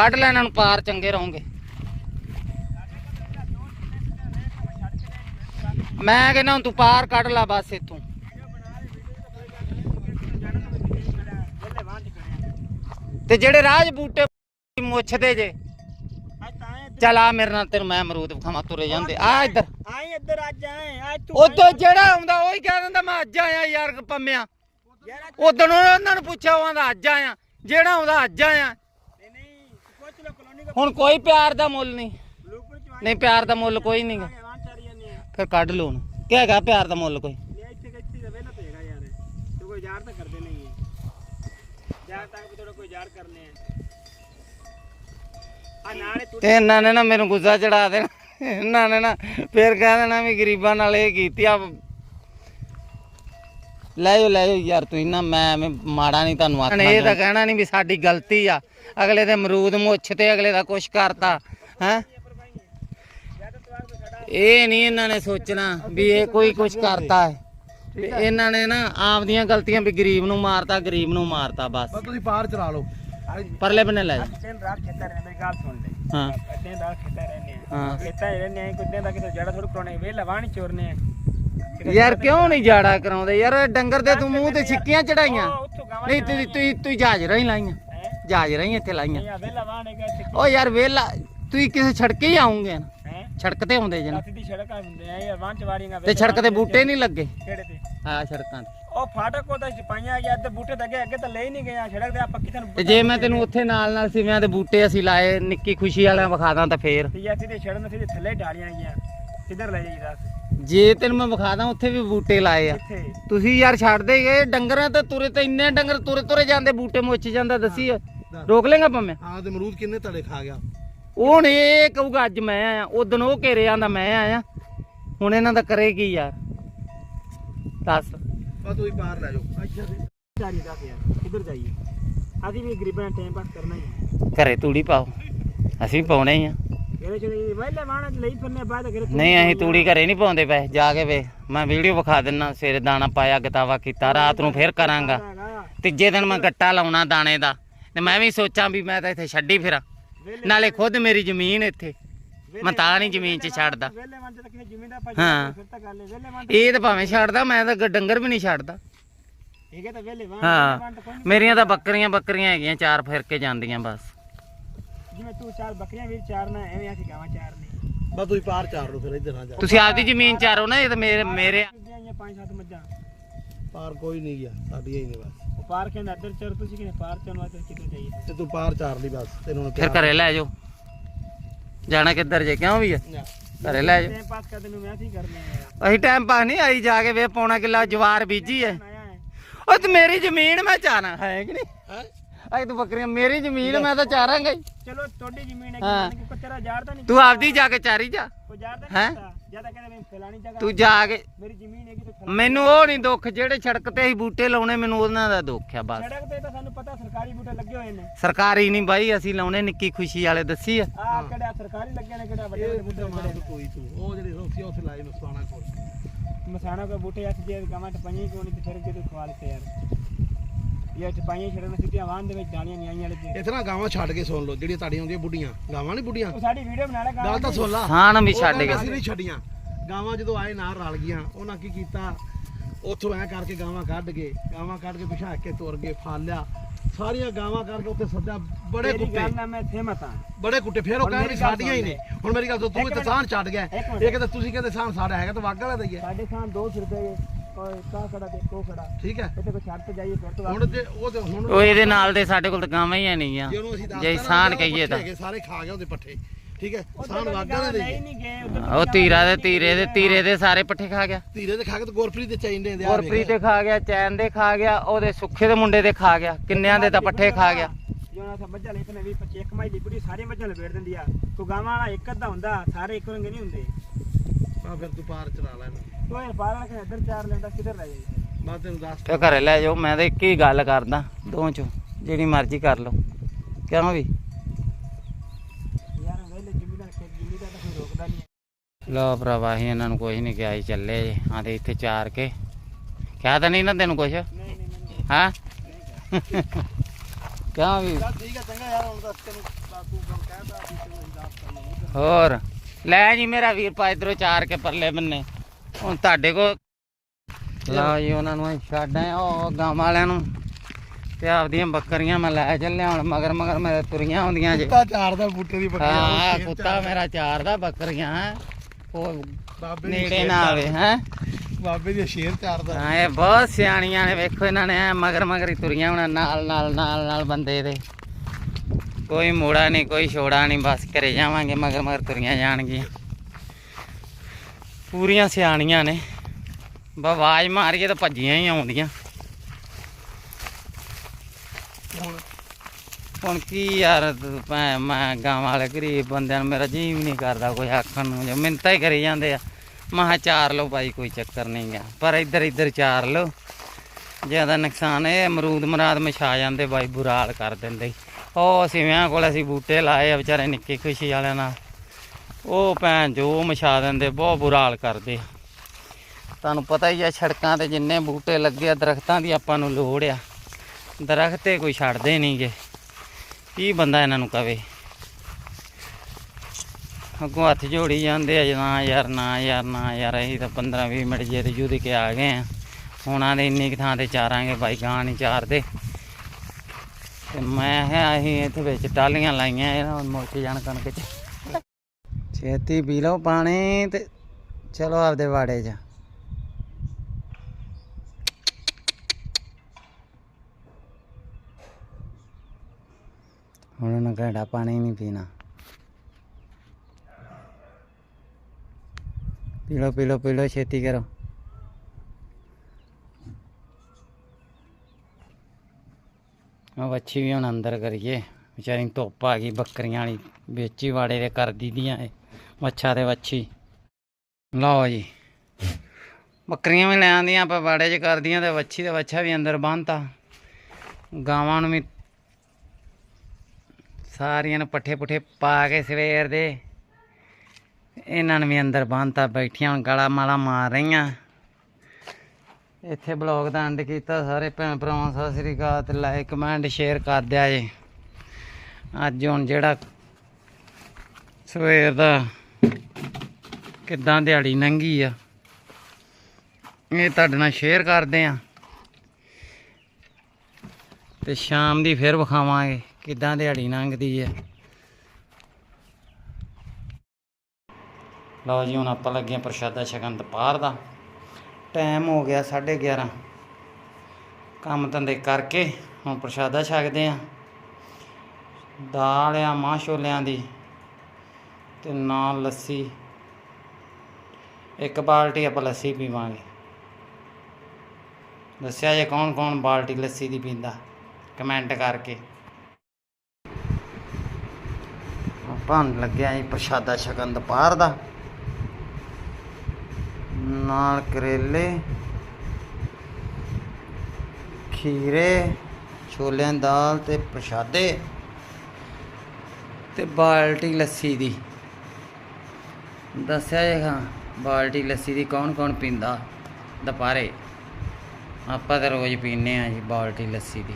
ਕੱਢ ਲੈ ਇਹਨਾਂ ਨੂੰ ਪਾਰ ਚੰਗੇ ਰਹੋਗੇ। ਮੈਂ ਕਹਿੰਦਾ ਹੁਣ ਤੂੰ ਪਾਰ ਕੱਢ ਲੈ ਬਸ ਇੱਥੋਂ। ਤੇ ਜਿਹੜੇ ਰਾਜ ਬੂਟੇ ਮੁੱਛਦੇ ਜੇ ਚੱਲ ਆ ਮੇਰੇ ਨਾਲ ਤੈਨੂੰ ਮੈਂ ਅਮਰੂਦ ਵਿਖਾਵਾਂ ਤੁਰੇ ਜਾਂਦੇ। ਆ ਇੱਧਰ। ਆਈ ਇੱਧਰ ਅੱਜ ਆਏ ਉਦੋਂ ਜਿਹੜਾ ਆਉਂਦਾ ਉਹ ਹੀ ਕਹਿ ਦਿੰਦਾ ਮੈਂ ਅੱਜ ਆਇਆ ਯਾਰ ਪੰਮਿਆ। ਉਦੋਂ ਉਹਨਾਂ ਨੂੰ ਪੁੱਛਿਆ ਉਹ ਆਂਦਾ ਅੱਜ ਆਇਆ। ਜਿਹੜਾ ਆਉਂਦਾ ਅੱਜ ਆਇਆ ਨਹੀਂ ਨਹੀਂ ਪੁੱਛ ਲੋ ਕਲੋਨੀ ਦਾ ਹੁਣ ਕੋਈ ਪਿਆਰ ਦਾ ਮੁੱਲ ਨਹੀਂ। ਨਹੀਂ ਪਿਆਰ ਦਾ ਮੁੱਲ ਕੋਈ ਆ ਫਿਰ ਕੱਢ ਲਓ ਹੁਣ ਕੀ ਹੈਗਾ ਪਿਆਰ ਦਾ ਮੁੱਲ ਕੋਈ? ਲੈ ਯਾਰ। ਤੂੰ ਕੋਈ ਯਾਰ ਤਾਂ ਕਰਦੇ ਨਹੀਂ ਹੈ। ਯਾਰ ਤੱਕ ਵੀ ਥੋੜਾ ਕੋਈ ਯਾਰ ਕਰਨੇ ਆ। ਆ ਨਾਲੇ ਤੂੰ ਤੇ ਇਹਨਾਂ ਨੇ ਨਾ ਮੈਨੂੰ ਗੁੱਸਾ ਚੜਾ ਦੇਣਾ। ਇਹਨਾਂ ਨੇ ਨਾ ਫਿਰ ਕਹਿ ਦੇਣਾ ਵੀ ਗਰੀਬਾਂ ਨਾਲ ਇਹ ਕੀਤੀ ਆ। ਲੈ ਲੈ ਯਾਰ ਤੁਸੀਂ ਨਾ ਮੈਂ ਐਵੇਂ ਮਾੜਾ ਨਹੀਂ ਤੁਹਾਨੂੰ ਆਖਣਾ ਇਹ ਤਾਂ ਕਹਿਣਾ ਨਹੀਂ ਵੀ ਸਾਡੀ ਗਲਤੀ ਆ। ਅਗਲੇ ਦੇ ਅਮਰੂਦ ਮੁੱਛ ਤੇ ਅਗਲੇ ਦਾ ਕੁਛ ਕਰਤਾ ਹੈ? ਇਹ ਨਹੀਂ ਇਹਨਾਂ ਨੇ ਸੋਚਣਾ ਵੀ ਇਹ ਕੋਈ ਕੁਛ ਕਰਤਾ ਹੈ। ਤੇ ਇਹਨਾਂ ਨੇ ਨਾ ਆਪਦੀਆਂ ਗਲਤੀਆਂ ਵੀ ਗਰੀਬ ਨੂੰ ਮਾਰਤਾ ਗਰੀਬ ਨੂੰ ਮਾਰਤਾ ਬਸ। ਬਸ ਤੁਸੀਂ ਬਾਹਰ ਚਲਾ ਲਓ। ਪਰਲੇ ਬੰਨੇ ਲੈ ਜਾ ਦਿਨ ਰਾਤ ਖੇਤਾਂ ਰਹਿੰਦੇ ਮੇਰੀ ਗੱਲ ਸੁਣ ਲੈ ਹਾਂ। ਦਿਨ ਰਾਤ ਖੇਤਾਂ ਰਹਿੰਦੇ ਹਾਂ। ਖੇਤਾਂ ਰਹਿੰਦੇ ਆ ਕੁੱਦਿਆਂ ਦਾ ਕਿਤੇ ਜੜਾ ਥੋੜਾ ਕਰਾਉਣੇ ਵੇਲਾ ਵਾਣੀ ਚੋਰਨੇ ਆ। ਯਾਰ ਕਿਉਂ ਨਹੀਂ ਜਾੜਾ ਕਰਾਉਂਦੇ? ਯਾਰ ਡੰਗਰ ਦੇ ਤੂੰ ਮੂੰਹ ਤੇ ਛਿੱਕੀਆਂ ਚੜਾਈਆਂ। ਨਹੀਂ ਤੂੰ ਤੂੰ ਤੂੰ ਜਹਾਜ਼ ਰਹੀ ਲਾਈਆਂ। ਜਹਾਜ਼ ਰਹੀ ਇੱਥੇ ਲਾਈਆਂ। ਵੇਲਾ ਵਾਣੇ ਤੇ ਓ ਯਾਰ ਵੇਲਾ ਤੂੰ ਕਿਸੇ ਸੜਕੇ ਹੀ ਆਉਂਗੇ ਨਾ। ਹੈ? ਸੜਕ ਤੇ ਆਉਂਦੇ ਜਨ ਦੀ ਸੜਕਾਂ ਆ ਯਾਰ ਤੇ ਸੜਕ ਤੇ ਬੂਟੇ ਨਹੀਂ ਲੱਗੇ? ਕਿਹੜੇ ਤੇ। ਆ ਸੜਕਾਂ ਤੇ। ਉਹ ਫਾਟਕ ਕੋਲ ਤਾਂ ਸਿਪਾਹੀਆਂ ਗਿਆ ਤੇ ਬੂਟੇ ਤਾਂ ਅੱਗੇ ਅੱਗੇ ਤਾਂ ਲੈ ਹੀ ਨਹੀਂ ਗਿਆ ਸੜਕ ਤੇ ਆ ਪੱਕੀ ਤੁਹਾਨੂੰ ਤੇ ਜੇ ਮੈਂ ਤੈਨੂੰ ਉੱਥੇ ਨਾਲ ਨਾਲ ਸਿਵਿਆਂ ਦੇ ਬੂਟੇ ਅਸੀਂ ਲਾਏ ਨਿੱਕੀ ਖੁਸ਼ੀ ਵਾਲਿਆਂ ਵਿਖਾਦਾਂ ਤਾਂ ਫੇਰ। ਤੇ ਯਾ ਸਿੱਧੇ ਛੜਨ ਸਿੱਧੇ ਥੱਲੇ ਡਾਲੀਆਂ ਗਿਆ ਕਿੱਧਰ ਲੈ ਜਾਈ ਦੱਸ ਜੇ ਤੈਨੂੰ ਮੈਂ ਵਿਖਾਦਾਂ ਉੱਥੇ ਵੀ ਬੂਟੇ ਲਾਏ ਆ। ਕਿੱਥੇ ਤੁਸੀਂ ਯਾਰ ਛੱਡਦੇ ਗਏ ਡੰਗਰਾਂ ਤੇ ਤੁਰੇ ਤੇ ਇੰਨੇ ਡੰਗਰ ਤੁਰੇ ਤੁਰੇ ਜਾਂਦੇ ਬੂਟੇ ਮੁੱਚ ਜਾਂਦਾ ਦੱਸੀ ਰੋਕ ਲੇਗਾ ਪੰਮੇ ਹਾਂ ਤੇ ਅਮਰੂਦ ਕਿੰਨੇ ਤੜੇ ਖਾ ਗਿਆ? ਉਹ ਹੁਣ ਇਹ ਕਹੂਗਾ ਅੱਜ ਮੈਂ ਆਇਆ ਉਦੋਂ ਉਹ ਘੇਰੇ ਆਂਦਾ ਮੈਂ ਆਇਆ। ਹੁਣ ਇਹਨਾਂ ਦਾ ਕਰੇ ਕੀ ਯਾਰ? ਦੱਸ। ਬਸ ਤੂੰ ਹੀ ਪਾਰ ਲੈ ਜਾਓ। ਅੱਛਾ ਚਾਰੀ ਦੱਸ ਯਾਰ ਕਿੱਧਰ ਜਾਈਏ। ਅਸੀਂ ਵੀ ਗਰੀਬਾਂ ਦਾ ਟਾਈਮ ਪਾਸ ਕਰਨਾ ਹੀ ਹੈ ਘਰੇ ਤੂੜੀ ਪਾਓ। ਅਸੀਂ ਪਾਉਣੇ ਹੀ ਆ। ਨਹੀਂ ਅਸੀਂ ਤੂੜੀ ਘਰੇ ਨਹੀਂ ਪਾਉਂਦੇ ਪਏ ਜਾ ਕੇ ਵੇ ਮੈਂ ਵੀਡੀਓ ਵਿਖਾ ਦਿੰਨਾ ਸਵੇਰੇ ਦਾਣਾ ਪਾਇਆ ਗਤਾਵਾ ਕੀਤਾ ਰਾਤ ਨੂੰ ਫੇਰ ਕਰਾਂਗਾ। ਤੀਜੇ ਦਿਨ ਮੈਂ ਗੱਟਾ ਲਾਉਣਾ ਦਾਣੇ ਦਾ ਤੇ ਮੈਂ ਵੀ ਸੋਚਾਂ ਵੀ ਮੈਂ ਤਾਂ ਇੱਥੇ ਛੱਡੀ ਫਿਰਾਂ। ਨਾਲੇ ਖੁਦ ਮੇਰੀ ਜ਼ਮੀਨ ਇੱਥੇ ਮੈਂ ਤਾਂ ਨਹੀਂ ਜ਼ਮੀਨ 'ਚ ਛੱਡਦਾ। ਹਾਂ। ਇਹ ਤਾਂ ਭਾਵੇਂ ਛੱਡਦਾ ਮੈਂ ਤਾਂ ਡੰਗਰ ਵੀ ਨਹੀਂ ਛੱਡਦਾ। ਠੀਕ ਹੈ ਤਾਂ ਵੇਲੇ ਹਾਂ। ਮੇਰੀਆਂ ਤਾਂ ਬੱਕਰੀਆਂ ਬੱਕਰੀਆਂ ਹੈਗੀਆਂ ਚਾਰ ਫਿਰ ਕੇ ਜਾਂਦੀਆਂ ਬਸ। ਜਿਵੇਂ ਤੂੰ ਚਾਰ ਬੱਕਰੀਆਂ ਵੀ ਚਾਰਨਾ ਐਵੇਂ ਅਸੀਂ ਗਾਵਾਂ ਚਾਰਨੇ ਬਸ ਤੂੰ ਹੀ ਪਾਰ ਚਾਰ ਲਓ ਫਿਰ ਇੱਧਰ ਨਾ ਜਾ ਤੁਸੀਂ ਆਪਦੀ ਜ਼ਮੀਨ ਚਾਰੋ ਨਾ ਇਹ ਤਾਂ ਮੇਰੇ ਮੇਰੇ ਆਈਆਂ ਪੰਜ ਸੱਤ ਮੱਝਾਂ? ਪਾਰ ਕੋਈ ਨਹੀਂ ਗਿਆ ਸਾਡੀਆਂ ਹੀ ਨੇ ਬਸ। ਉਹ ਪਾਰ ਕਹਿੰਦਾ ਇੱਧਰ ਚਰ ਤੁਸੀਂ ਕਿਨੇ ਪਾਰ ਚਣ ਵਾਸਤੇ ਕਿੱਧਰ ਜਾਈਏ। ਤੇ ਤੂੰ ਪਾਰ ਚਾਰ ਲਈ ਬਸ ਤੈਨੂੰ ਹੁਣ ਫਿਰ ਘਰੇ ਲੈ ਜਾਓ। ਜਾਣਾ ਕਿੱਧਰ ਜੇ ਕਿਉਂ ਵੀ ਆ ਘਰੇ ਲੈ ਜਾਓ। ਟਾਈਮ ਪਾਸ ਕਰਦੇ ਨੂੰ ਮੈਂ ਕੀ ਕਰਨੇ ਆ ਅਸੀਂ ਟਾਈਮ ਪਾ ਨਹੀਂ ਆਈ ਜਾ ਕੇ ਵੇ ਪੌਣਾ ਕਿੱਲਾ ਜਵਾਰ ਬੀਜੀ ਐ ਆਇਆ ਹੈ। ਓ ਤੇ ਮੇਰੀ ਜ਼ਮੀਨ ਮੈਂ ਚਾਰਾਂ ਹੈ ਕਿ ਨਹੀਂ? ਹੈ? ਅਈ ਤੂੰ ਬੱਕਰੀਆਂ ਮੇਰੀ ਜ਼ਮੀਨ ਮੈਂ ਤਾਂ ਚਾਰਾਂਗਾ ਹੀ। ਚਲੋ ਤੁਹਾਡੀ ਜ਼ਮੀਨ ਹੈ। ਹਾਂ। ਕਿ ਤੇਰਾ ਜਾੜਦਾ ਨਹੀਂ ਤੂੰ ਆਪਦੀ ਜਾ ਕੇ ਚਾਰੀ ਜਾ। ਕੋਈ ਜਾੜਦਾ ਹੈਂ? ਨਹੀਂ ਜ਼ਿਆਦਾ ਕਹਿੰਦੇ ਮੈਂ ਫਲਾਣੀ ਜਗ੍ਹਾ ਤੂੰ ਜਾ ਕੇ ਮੇਰੀ ਜ਼ਮੀਨ ਹੈਗੀ ਤੇ ਫਲਾਣੀ ਮੈਨੂੰ ਉਹ ਨਹੀਂ ਦੁੱਖ ਜਿਹੜੇ ਸੜਕ ਤੇ ਅਸੀਂ ਬੂਟੇ ਲਾਉਣੇ ਮੈਨੂੰ ਉਹਨਾਂ ਦਾ ਦੁੱਖ ਆ ਬਸ। ਸੜਕ ਤੇ ਤਾਂ ਸਾਨੂੰ ਪਤਾ ਸਰਕਾਰੀ ਬੂਟੇ ਲੱਗੇ ਹੋਏ ਨੇ। ਸਰਕਾਰੀ ਨਹੀਂ ਬਾਈ ਅਸੀਂ ਲਾਉਣੇ ਨਿੱਕੀ ਖੁਸ਼ੀ ਵਾਲੇ ਦੱਸੀ ਆ। ਆਹ ਕਿਹੜਾ ਸਰਕਾਰੀ ਲੱਗੇ ਨੇ ਕਿਹੜਾ ਵੱਡੇ ਵੱਡੇ ਬੂਟੇ ਖੜੇ ਮਾਰ ਕੋਈ ਤੂੰ ਉਹ ਜਿਹੜੇ ਰੋਸੀ ਉੱਥੇ ਲਾਏ ਮਸਵਾਣਾ ਕੋਲ। ਨੇ ਮਸਾਣਾ ਕੋ ਬੂਟੇ ਐਸ ਜੇ ਗਾਵਾਂ ਟਪਾਈਆਂ ਕਿਉਂ ਨਹੀਂ ਤੇ ਫਿਰ ਕਿਤੇ ਖਵਾ ਲਿੱਤੇ ਯਾਰ ਇਹ ਟਪਾਈਆਂ ਛੜਨ ਸਿੱਧੀਆਂ ਵਾਹਨ ਦੇ ਵਿੱਚ ਡਾਲੀਆਂ ਨਹੀਂ ਆਈਆਂ ਲੱਗੇ। ਇੱਥੇ ਨਾ ਗਾਵਾਂ ਛੱਡ ਕੇ ਸੁਣ ਲਓ ਜਿਹੜੀਆਂ ਤੁਹਾਡੀਆਂ ਹੁੰਦੀਆਂ ਬੁੱਢੀਆਂ। ਗਾਵਾਂ ਨਹੀਂ ਬੁੱਢੀਆਂ? ਉਹ ਸਾਡੀ ਵੀਡੀਓ ਬਣਾ ਲੈ ਗਾਵਾਂ ਗੱਲ ਤਾਂ ਦੀ। ਸੁਣ ਲਾ। ਸਾਨ ਵੀ ਉਹ ਛੱਡ ਗੱਲ ਗਏ। ਅਸੀਂ ਨਹੀਂ ਛੱਡੀਆਂ। ਗਾਵਾਂ ਜਦੋਂ ਆਏ ਨਾਲ ਰਲ ਗਈਆਂ। ਉਹਨਾਂ ਕੀ ਕੀਤਾ? ਉੱਥੋਂ ਐ ਕਰਕੇ ਗਾਵਾਂ ਕੱਢ ਕੇ ਗਾਵਾਂ ਕੱਢ ਕੇ ਪਿਛਾ ਕੇ ਤੁਰ ਗਏ ਫਾਲ ਲਿਆ। ਸਾਰੀਆਂ ਗਾਵਾਂ ਕਰਕੇ ਉੱਥੇ ਸੱਦਿਆ ਬੜੇ ਕੁੱਤੇ। ਗੱਲ ਨਾਲ ਮੈਂ ਸਹਿਮਤ ਹਾਂ। ਬੜੇ ਕੁੱਟੇ ਫੇਰ ਉਹ ਕਹਿੰਦੇ ਸਾਡੀਆਂ ਹੀ ਨੇ। ਹੁਣ ਮੇਰੀ ਗੱਲ ਤੂੰ ਇੱਥੇ। ਸਾਨ ਛੱਡ ਗਿਆ। ਇੱਕ ਮਿੰਟ। ਇਹ ਕਹਿੰਦੇ ਤੁਸੀਂ ਕਹਿੰਦੇ ਸਾਨ ਸਾਡਾ ਹੈਗਾ ਤਾਂ ਵਾਗਾ ਵਾਲਾ ਦਈਏ। ਸਾਡੇ ਸਾਹ 200 ਰੁਪਏ। ਔਰ ਕਾ ਖੜਾ ਤੇ ਕੋ ਖੜਾ ਠੀਕ ਹੈ। ਇੱਥੇ ਕੋਈ ਛੱਡ ਤੇ ਜਾਈਏ ਫਿਰ ਤੋਂ ਹੁਣ ਜੇ ਉਹ ਤੇ ਹੁਣ ਉਹ ਇਹਦੇ ਨਾਲ ਦੇ ਸਾਡੇ ਕੋਲ ਤਾਂ ਗਾਵਾਂ ਹੀ ਨਹੀਂ ਆ। ਜੇ ਉਹਨੂੰ ਅਸੀਂ ਦੱਸਤਾ ਜੇ ਨਾ ਸਾਨ ਵੀ ਉਹ ਕਹੀਏ ਤਾਂ। ਪੱਠੇ ਹੈਗੇ, ਸਾਰੇ ਖਾ ਗਏ ਉਹਦੇ ਪੱਠੇ। ਠੀਕ ਹੈ ਉੱਧਰ ਸਾਨ ਵਾਲੀ ਵਾਗਾ ਗਾਵਾਂ ਦੇ ਲੈ ਹੀ ਦਈਏ ਨਹੀਂ ਗਏ ਉੱਧਰ ਉਹ ਤੀਰਾ ਦੇ ਤੀਰੇ ਦੇ ਤੀਰੇ ਦੇ ਸਾਰੇ ਪੱਠੇ ਖਾ ਗਿਆ। ਧੀਰੇ ਦੇ ਖਾ ਕੇ ਤੇ ਗੁਰਪ੍ਰੀਤ ਦੇ ਚਾਈਂਦੇ ਦੇ ਗੁਰਪ੍ਰੀਤ ਦੇ ਖਾ ਗਿਆ ਚੈਨ ਦੇ ਖਾ ਗਿਆ ਉਹਦੇ ਸੁੱਖੇ ਦੇ ਮੁੰਡੇ ਦੇ ਖਾ ਗਿਆ ਕਿੰਨਿਆਂ ਦੇ ਤਾਂ ਪੱਠੇ ਖਾ ਗਿਆ। ਜਿਉਣਾ ਸਭ ਮੱਝਾਂ ਲਈ ਤੇ ਵੀ 25 ਇੱਕ ਮਾਈ ਲਿਬੜੀ ਸਾਰੀਆਂ ਮੱਝਾਂ ਲਪੇੜ ਦਿੰਦੀ ਆ। ਕੋ ਗਾਵਾਂ ਵਾਲਾ ਇੱਕ ਅੱਧਾ ਹੁੰਦਾ ਸਾਰੇ ਇੱਕ ਰੰਗੇ ਨਹੀਂ ਹੁੰਦੇ। ਆ ਫਿਰ ਤੂੰ ਪਾਰ ਚਲਾ ਲੈ ਤੂੰ ਇਹ ਬਾਹਰ ਕੇ ਇੱਧਰ ਚਾਰ ਲੈਂਦਾ ਕਿੱਧਰ ਲੈ ਜਾਈਏ? ਮੈਂ ਤੈਨੂੰ ਦੱਸ ਤੇ ਘਰੇ ਲੈ ਜਾਓ ਮੈਂ ਤਾਂ ਇੱਕ ਹੀ ਗੱਲ ਕਰਦਾ ਦੋ ਚੋਂ ਜਿਹੜੀ ਮਰਜ਼ੀ ਕਰ ਲਓ। ਕਿਉਂ ਵੀ? ਯਾਰ ਵੇਲੇ ਜ਼ਿਮੀਦਾਰ ਖੇਤ ਜ਼ਿਮੀਦਾਰ ਤਾਂ ਕੋਈ ਰੋਕਦਾ ਨਹੀਂ ਲੋ ਭਰਾਵਾ ਅਸੀਂ ਇਹਨਾਂ ਨੂੰ ਕੁਝ ਨਹੀਂ ਕਿਹਾ ਸੀ ਚੱਲੇ ਜੇ ਆਂਦੇ ਇੱਥੇ ਚਾਰ ਕੇ। ਕਿਹਾ ਤਾਂ ਨਹੀਂ ਨਾ ਤੈਨੂੰ ਕੁਛ? ਨਹੀਂ ਨਹੀਂ ਮੈਨੂੰ ਹਾਂ? ਕਿਉਂ ਵੀ? ਚੱਲ ਠੀਕ ਹੈ ਚੰਗਾ ਯਾਰ ਹੁਣ ਦੱਸ ਤੈਨੂੰ ਤੂੰ ਗੱਲ ਕਹਿਦਾ ਵੀ ਤੈਨੂੰ ਅਸੀਂ ਦੱਸ ਕਰ ਲਵਾਂਗੇ ਹੋਰ ਲੈ ਜੀ ਮੇਰਾ ਵੀਰ ਪਾ ਇਧਰੋਂ ਚਾਰ ਕੇ ਪਰਲੇ ਬੰਨੇ। ਹੁਣ ਤੁਹਾਡੇ ਕੋ ਲਓ ਜੀ ਉਹਨਾਂ ਨੂੰ ਅਸੀਂ ਛੱਡ ਆਏ ਉਹ ਗਾਂ ਵਾਲਿਆਂ ਨੂੰ। ਤੇ ਆਪਦੀਆਂ ਬੱਕਰੀਆਂ ਮੈਂ ਲੈ ਚੱਲਿਆ ਹੁਣ ਮਗਰ ਮਗਰ ਮੇਰੇ ਤੁਰੀਆਂ ਹੁੰਦੀਆਂ ਜੇ। ਕੁੱਤਾ ਚਾਰ ਦਾ ਬੂਟੇ ਦੀ ਬੱਕਰੀ ਹਾਂ ਕੁੱਤਾ ਮੇਰਾ ਚਾਰ ਦਾ ਬੱਕਰੀਆਂ ਹੈਂ। ਉਹ ਬਾਬੇ ਦੀ ਨੇੜੇ ਨਾ ਆਵੇ ਹੈ? ਬਾਬੇ ਦੀ ਸ਼ੇਰ ਚਾਰ ਦਾ। ਹਾਂ ਇਹ ਬਹੁਤ ਸਿਆਣੀਆਂ ਨੇ ਵੇਖੋ ਇਹਨਾਂ ਨੇ ਮਗਰ ਮਗਰ ਹੀ ਤੁਰੀਆਂ ਹੋਣਾ ਨਾਲ ਨਾਲ ਨਾਲ ਨਾਲ ਬੰਦੇ ਦੇ। ਕੋਈ ਮੋੜਾ ਨਹੀਂ ਕੋਈ ਛੋੜਾ ਨਹੀਂ ਬਸ ਘਰੇ ਜਾਵਾਂਗੇ ਮਗਰ ਮਗਰ ਤੁਰੀਆਂ ਜਾਣਗੀਆਂ। ਪੂਰੀਆਂ ਸਿਆਣੀਆਂ ਨੇ। ਬ ਆਵਾਜ਼ ਮਾਰੀਏ ਤਾਂ ਭੱਜੀਆਂ ਹੀ ਆਉਂਦੀਆਂ। ਹੁਣ ਹੁਣ ਕੀ ਯਾਰ ਭੈਣ, ਮੈਂ ਗਾਂ ਵਾਲੇ ਗਰੀਬ ਬੰਦਿਆਂ ਨੂੰ ਮੇਰਾ ਜੀ ਵੀ ਨਹੀਂ ਕਰਦਾ ਕੋਈ ਆਖਣ ਨੂੰ। ਜੇ ਮਿੰਤਾ ਹੀ ਕਰੀ ਜਾਂਦੇ ਆ। ਮਹਾ ਚਾਰ ਲਓ ਭਾਈ ਕੋਈ ਚੱਕਰ ਨਹੀਂ ਆ ਪਰ ਇੱਧਰ ਇੱਧਰ ਚਾਰ ਲਓ। ਜ਼ਿਆਦਾ ਨੁਕਸਾਨ ਇਹ ਅਮਰੂਦ ਮਰਾਦ ਮਛਾ ਜਾਂਦੇ, ਬਾਈ ਬੁਰਾ ਕਰ ਦਿੰਦੇ। ਉਹ ਸਿਵਿਆਂ ਕੋਲ ਅਸੀਂ ਬੂਟੇ ਲਾਏ ਆ, ਵਿਚਾਰੇ ਨਿੱਕੀ ਖੁਸ਼ੀ ਵਾਲਿਆਂ ਨਾਲ। ਉਹ ਭੈਣ ਜੋ ਮਛਾ ਦਿੰਦੇ, ਬਹੁਤ ਬੁਰਾ ਹਾਲ ਕਰਦੇ ਆ। ਤੁਹਾਨੂੰ ਪਤਾ ਹੀ ਆ, ਸੜਕਾਂ ਤੇ ਜਿੰਨੇ ਬੂਟੇ ਲੱਗੇ ਆ, ਦਰਖਤਾਂ ਦੀ ਆਪਾਂ ਨੂੰ ਲੋੜ ਆ। ਦਰਖਤ ਕੋਈ ਛੱਡਦੇ ਨਹੀਂਗੇ ਕੀ ਬੰਦਾ ਇਹਨਾਂ ਨੂੰ ਕਵੇ? ਅੱਗੋਂ ਹੱਥ ਜੋੜੀ ਜਾਂਦੇ ਆ, ਨਾ ਯਾਰ ਨਾ ਯਾਰ ਨਾ ਯਾਰ, ਅਸੀਂ ਤਾਂ 15 20 ਮਿੰਟ ਜੇ ਤੇ ਜੂਦੇ ਕੇ ਆ ਗਏ ਆ। ਹੁਣਾਂ ਦੇ ਇੰਨੀ ਕੁ ਥਾਂ ਤੇ ਚਾਰਾਂਗੇ, ਬਾਈ ਗਾਂ ਨਹੀਂ ਚਾਰਦੇ। ਤੇ ਮੈਂ ਹੈ ਅਸੀਂ ਇੱਥੇ ਵਿੱਚ ਟਾਲੀਆਂ ਲਾਈਆਂ, ਇਹਨਾਂ ਨੂੰ ਮੁੱਕ ਜਾਣ ਕਣਕ ਚ। ਛੇਤੀ ਪੀ ਲਓ ਪਾਣੀ ਤੇ ਚਲੋ ਆਪਦੇ ਵਾੜੇ 'ਚ। ਹੁਣ ਉਹਨਾਂ ਘੜਾ ਪਾਣੀ ਨਹੀਂ ਪੀਣਾ। ਪੀ ਲਓ ਪੀ ਲਓ ਪੀ ਲਓ, ਛੇਤੀ ਕਰੋ। ਆ ਵੱਛੀ ਵੀ ਹੁਣ ਅੰਦਰ ਕਰੀਏ। ਵਿਚਾਰੀ ਧੁੱਪ ਆ ਗਈ, ਬੱਕਰੀਆਂ ਵਾਲੀ ਵੇਚੀ ਵਾੜੇ ਦੇ ਕਰਦੀ ਦੀਆਂ ਇਹ। ਵੱਛਾ ਤੇ ਵੱਛੀ। ਲਓ ਜੀ। ਬੱਕਰੀਆਂ ਵੀ ਲੈ ਆਂਦੀਆਂ ਆਪਾਂ ਬਾੜੇ 'ਚ ਕਰਦੀਆਂ ਤੇ ਵੱਛੀ ਤੇ ਵੱਛਾ ਵੀ ਅੰਦਰ ਬੰਨਤਾ। ਗਾਵਾਂ ਨੂੰ ਵੀ ਸਾਰੀਆਂ ਨੂੰ ਪੱਠੇ ਪੁੱਠੇ ਪਾ ਕੇ ਸਵੇਰ ਦੇ। ਇਹਨਾਂ ਨੂੰ ਵੀ ਅੰਦਰ ਬੰਨਤਾ, ਬੈਠੀਆਂ ਹੁਣ ਗਲਾ ਮਾਲਾ ਮਾਰ ਰਹੀਆਂ। ਇੱਥੇ ਬਲੌਗ ਦਾ ਐਂਡ ਕੀਤਾ, ਸਾਰੇ ਭੈਣ ਭਰਾਵਾਂ, ਸਤਿ ਸ੍ਰੀ ਅਕਾਲ ਤੇ ਲਾਈਕ ਕਮੈਂਟ ਸ਼ੇਅਰ ਕਰ ਦਿਆ ਜੇ। ਅੱਜ ਹੁਣ ਜਿਹੜਾ ਸਵੇਰ ਦਾ ਕਿੱਦਾਂ ਦਿਹਾੜੀ ਲੰਘੀ ਆ। ਇਹ ਤੁਹਾਡੇ ਨਾਲ ਸ਼ੇਅਰ ਕਰਦੇ ਆ। ਤੇ ਸ਼ਾਮ ਦੀ ਫਿਰ ਵਿਖਾਵਾਂਗੇ ਕਿੱਦਾਂ ਦਿਹਾੜੀ ਲੰਘਦੀ ਹੈ ਲਓ ਜੀ, ਹੁਣ ਆਪਾਂ ਲੱਗੇ ਹਾਂ ਪ੍ਰਸ਼ਾਦਾ ਛਕਣ ਦੁਪਹਿਰ ਦਾ। ਟਾਈਮ ਹੋ ਗਿਆ 11:30 ਕੰਮ ਧੰਦੇ ਕਰਕੇ ਹੁਣ ਪ੍ਰਸ਼ਾਦਾ ਛਕਦੇ ਆ। ਦਾਲ ਆ ਮਾਂ ਛੋਲਿਆਂ ਦੀ ਤੇ ਨਾਲ ਲੱਸੀ। ਇੱਕ ਬਾਲਟੀ ਆਪਾਂ ਲੱਸੀ ਪੀਵਾਂਗੇ। ਦੱਸਿਆ ਜੇ ਕੌਣ ਕੌਣ ਬਾਲਟੀ ਲੱਸੀ ਦੀ ਪੀਂਦਾ, ਕਮੈਂਟ ਕਰਕੇ। ਆਪਾਂ ਲੱਗਿਆ ਜੀ ਪ੍ਰਸ਼ਾਦਾ ਛਕਣ ਦੁਪਹਿਰ ਦਾ। ਨਾਲ ਕਰੇਲੇ, ਖੀਰੇ, ਛੋਲਿਆਂ ਦੀ ਦਾਲ ਤੇ ਪ੍ਰਸ਼ਾਦੇ ਤੇ ਬਾਲਟੀ ਲੱਸੀ ਦੀ। ਦੱਸਿਆ ਜੇ ਹਾਂ। ਬਾਲਟੀ ਲੱਸੀ ਦੀ ਕੌਣ ਕੌਣ ਪੀਂਦਾ? ਦੁਪਹਿਰੇ। ਆਪਾਂ ਤਾਂ ਰੋਜ਼ ਪੀਂਦੇ ਆ ਜੀ ਬਾਲਟੀ ਲੱਸੀ ਦੀ।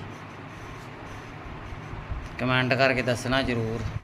ਕਮੈਂਟ ਕਰਕੇ ਦੱਸਣਾ ਜ਼ਰੂਰ।